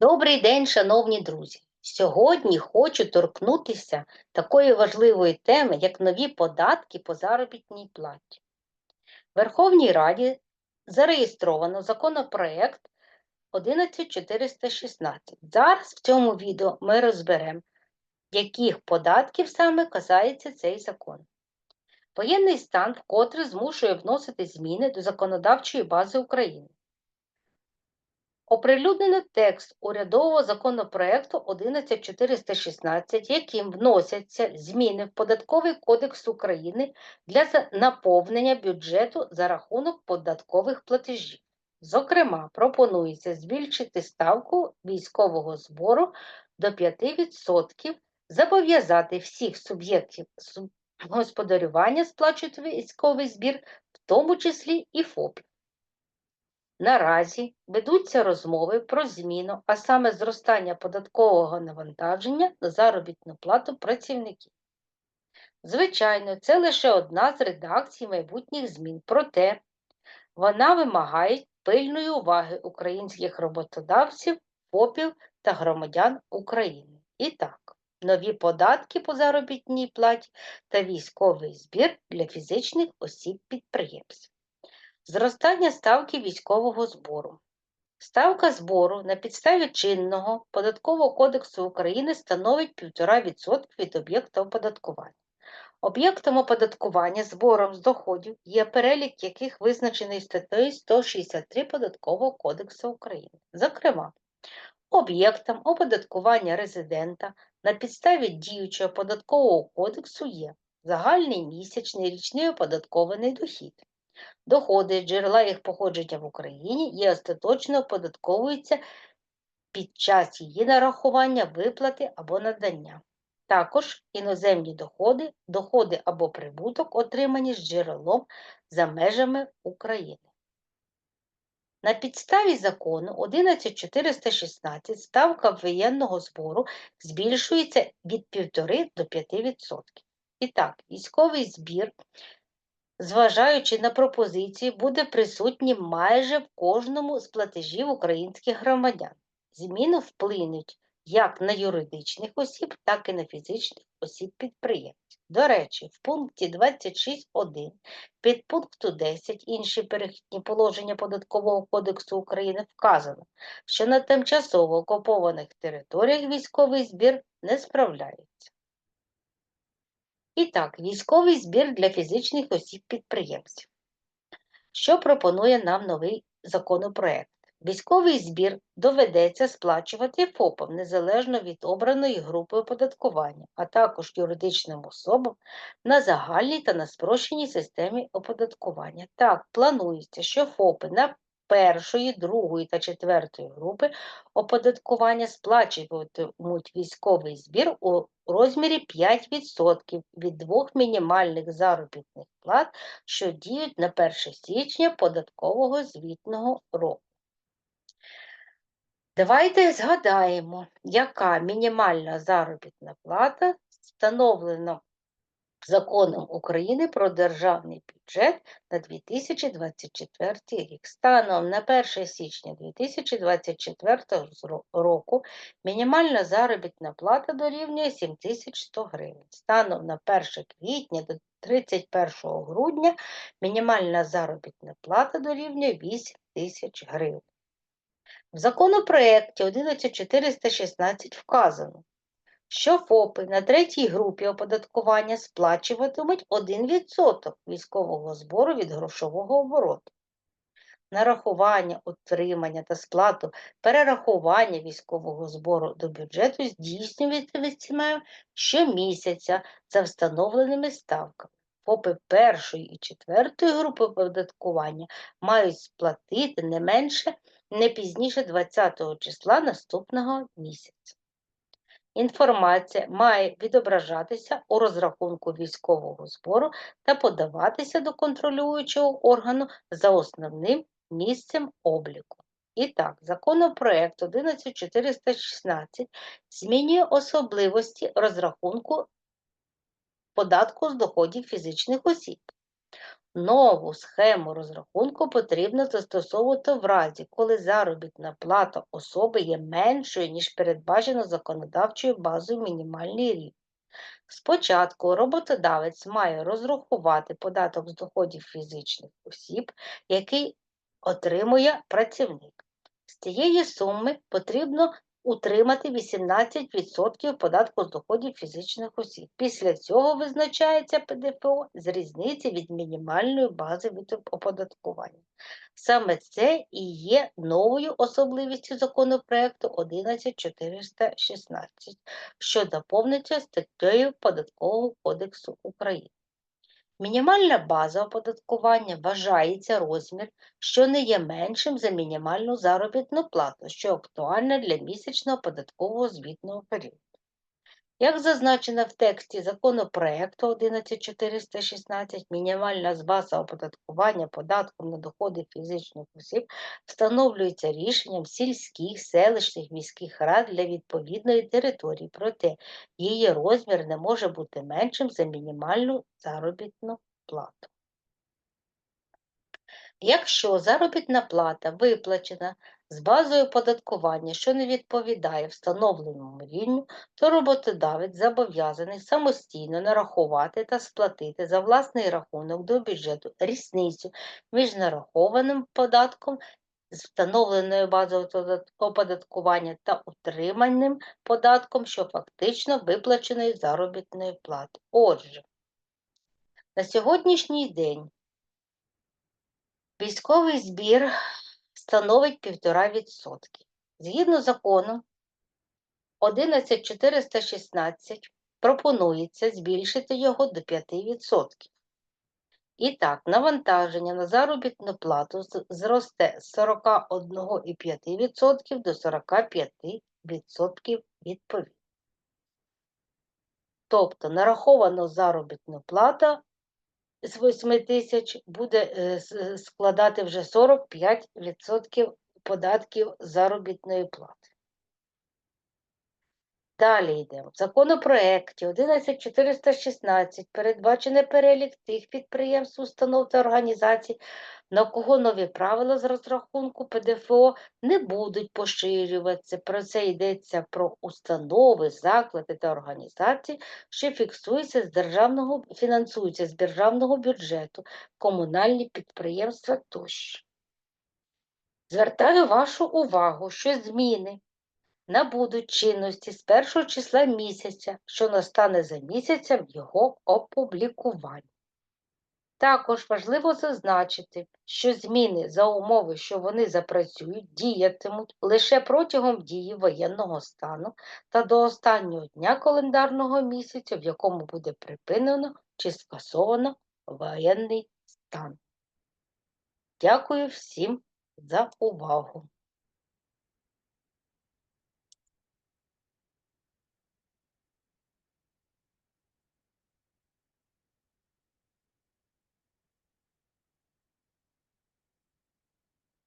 Добрий день, шановні друзі! Сьогодні хочу торкнутися такої важливої теми, як нові податки по заробітній платі. В Верховній Раді зареєстровано законопроект 11416. Зараз в цьому відео ми розберемо, яких податків саме касається цей закон. Воєнний стан вкотре змушує вносити зміни до законодавчої бази України. Оприлюднено текст урядового законопроекту 11416, яким вносяться зміни в Податковий кодекс України для наповнення бюджету за рахунок податкових платежів. Зокрема, пропонується збільшити ставку військового збору до 5%, зобов'язати всіх суб'єктів господарювання сплачувати військовий збір, в тому числі і ФОПів. Наразі ведуться розмови про зміну, а саме зростання податкового навантаження на заробітну плату працівників. Звичайно, це лише одна з редакцій майбутніх змін, проте вона вимагає пильної уваги українських роботодавців, ФОПів та громадян України. І так, нові податки по заробітній платі та військовий збір для фізичних осіб підприємств. Зростання ставки військового збору. Ставка збору на підставі чинного Податкового кодексу України становить 1,5% від об'єкта оподаткування. Об'єктом оподаткування збором з доходів є перелік, яких визначений статтею 163 Податкового кодексу України. Зокрема, об'єктом оподаткування резидента на підставі діючого податкового кодексу є загальний місячний річний оподаткований дохід. Доходи, джерела їх походження в Україні і остаточно оподатковуються під час її нарахування, виплати або надання. Також іноземні доходи, доходи або прибуток, отримані з джерелом за межами України. На підставі закону 11416 ставка воєнного збору збільшується від 1,5 до 5%. І так, військовий збір зважаючи на пропозиції, буде присутній майже в кожному з платежів українських громадян. Зміни вплинуть як на юридичних осіб, так і на фізичних осіб підприємців. До речі, в пункті 26.1 підпункту 10 інші перехідні положення Податкового кодексу України вказано, що на тимчасово окупованих територіях військовий збір не справляється. І так, військовий збір для фізичних осіб-підприємців. Що пропонує нам новий законопроект? Військовий збір доведеться сплачувати ФОПам незалежно від обраної групи оподаткування, а також юридичним особам на загальній та на спрощеній системі оподаткування. Так, планується, що ФОПи на першої, другої та четвертої групи оподаткування сплачуватимуть військовий збір у розмірі 5% від двох мінімальних заробітних плат, що діють на 1 січня податкового звітного року. Давайте згадаємо, яка мінімальна заробітна плата встановлена Законом України про державний бюджет на 2024 рік. Станом на 1 січня 2024 року мінімальна заробітна плата дорівнює 7100 гривень. Станом на 1 квітня до 31 грудня мінімальна заробітна плата дорівнює 8 тисяч гривень. В законопроекті 11416 вказано, що ФОПи на третій групі оподаткування сплачуватимуть 1% військового збору від грошового обороту. Нарахування, отримання та сплату перерахування військового збору до бюджету здійснюватиметься щомісяця за встановленими ставками. ФОПи першої і четвертої групи оподаткування мають сплатити не менше не пізніше 20 числа наступного місяця. Інформація має відображатися у розрахунку військового збору та подаватися до контролюючого органу за основним місцем обліку. І так, законопроект 11416 змінює особливості розрахунку податку з доходів фізичних осіб. Нову схему розрахунку потрібно застосовувати в разі, коли заробітна плата особи є меншою, ніж передбачено законодавчою базою мінімальний рівень. Спочатку роботодавець має розрахувати податок з доходів фізичних осіб, який отримує працівник. З цієї суми потрібно утримати 18% податку з доходів фізичних осіб. Після цього визначається ПДФО з різниці від мінімальної бази від оподаткування. Саме це і є новою особливістю законопроекту 11416, що доповниться статтею Податкового кодексу України. Мінімальна база оподаткування вважається розмір, що не є меншим за мінімальну заробітну плату, що актуальна для місячного податкового звітного періоду. Як зазначено в тексті законопроекту 11416, мінімальна база оподаткування податком на доходи фізичних осіб встановлюється рішенням сільських, селищних, міських рад для відповідної території, проте її розмір не може бути меншим за мінімальну заробітну плату. Якщо заробітна плата виплачена з базою оподаткування, що не відповідає встановленому рівню, то роботодавець зобов'язаний самостійно нарахувати та сплатити за власний рахунок до бюджету різницю між нарахованим податком з встановленою базою оподаткування та утриманим податком, що фактично виплаченої заробітної плати. Отже, на сьогоднішній день військовий збір становить 1,5%. Згідно закону 11416 пропонується збільшити його до 5%. І так, навантаження на заробітну плату зросте з 41,5% до 45% відповідно. Тобто нарахована заробітна плата з 8 тисяч буде е, складати вже 45% податків заробітної плати. Далі йдемо. В законопроекті 11416 передбачений перелік тих підприємств, установ та організацій, на кого нові правила з розрахунку ПДФО не будуть поширюватися. Про це йдеться про установи, заклади та організації, що фіксуються з державного, фінансуються з державного бюджету, комунальні підприємства тощо. Звертаю вашу увагу, що зміни набудуть чинності з першого числа місяця, що настане за місяцем його опублікування. Також важливо зазначити, що зміни за умови, що вони запрацюють, діятимуть лише протягом дії воєнного стану та до останнього дня календарного місяця, в якому буде припинено чи скасовано воєнний стан. Дякую всім за увагу!